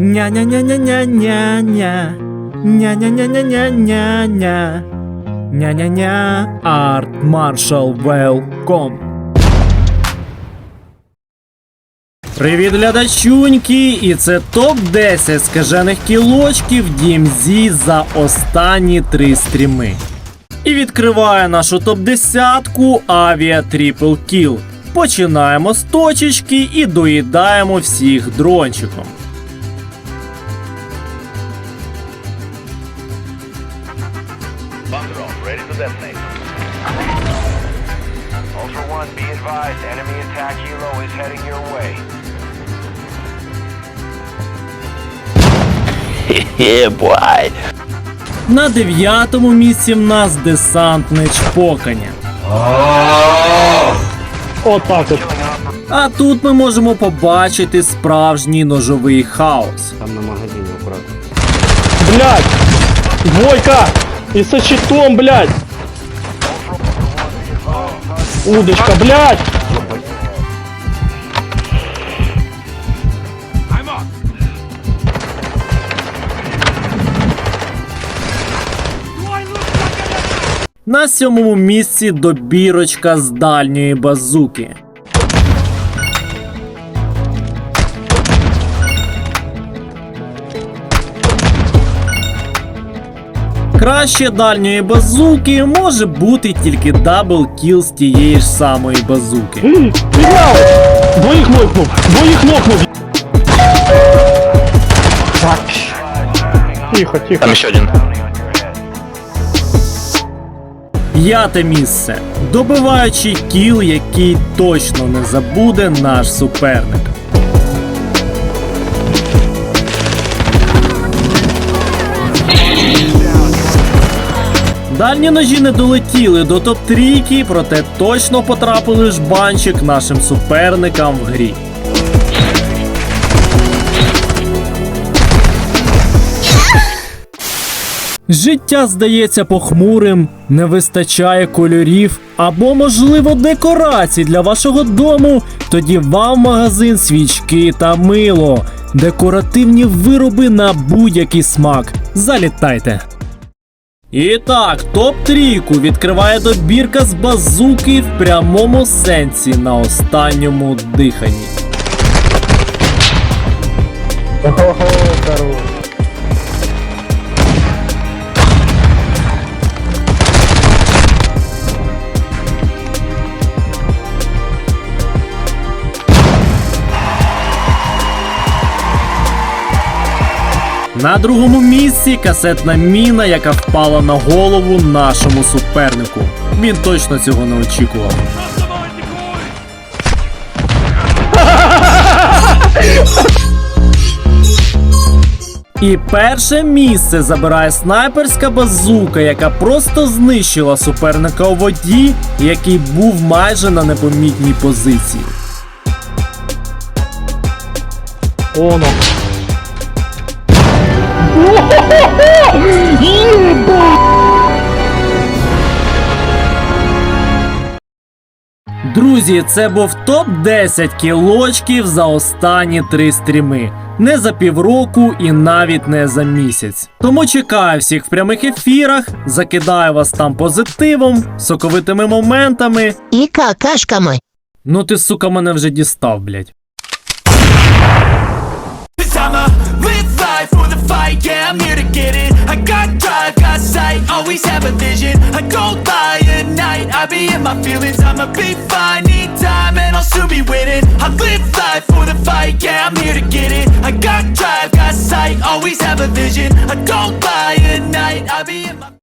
Ня-ня-ня-ня-ня-ня-ня. Ня-ня-ня-ня-ня-ня-ня. Ня-ня-ня. Арт Маршал Велком. Привіт, глядачуньки! І це топ-10 скажених кілочків DMZ за останні три стріми. І відкриває нашу топ-10 Авіа Трипл Кіл. Починаємо з точечки і доїдаємо всіх дрончиком. Ready to detonate. Ultra One, be advised, enemy attack helo is heading your way. Boy. На дев'ятому місці в нас десантне чпокання. Отак от. А тут ми можемо побачити справжній ножовий хаос. Там на магазині аккуратно. Блядь! Двойка! І со щитом, блядь! Удочка, блядь! На сьомому місці добірочка з дальньої базуки. Краще дальньої базуки може бути тільки дабл кіл з тієї ж самої базуки. Підняв! Двоїх нокнув! Двоїх нокнув! Так. Тихо, тихо. Там еще один. П'яте місце. Добиваючий кіл, який точно не забуде наш суперник. Дальні ножі не долетіли до топ-трійки, проте точно потрапили ж банчик нашим суперникам в грі. Життя здається похмурим, не вистачає кольорів або, можливо, декорацій для вашого дому. Тоді вам магазин свічки та мило. Декоративні вироби на будь-який смак. Залітайте. І так, топ-трійку відкриває добірка з базуки в прямому сенсі на останньому диханні. Ого, здорово. На другому місці касетна міна, яка впала на голову нашому супернику. Він точно цього не очікував. І перше місце забирає снайперська базука, яка просто знищила суперника у воді, який був майже на непомітній позиції. Оно. Друзі, це був топ 10 кілочків за останні три стріми. Не за півроку і навіть не за місяць. Тому чекаю всіх в прямих ефірах, закидаю вас там позитивом, соковитими моментами. и какашками. Ну ти, сука, мене вже дістав, блять. Life for the fight, yeah, I'm here to get it. I got drive, got sight, always have a vision. I go by at night, I be in my feelings I'ma be fine, need time, and I'll soon be winning. I live life for the fight, yeah, I'm here to get it. I got drive, got sight, always have a vision. I go by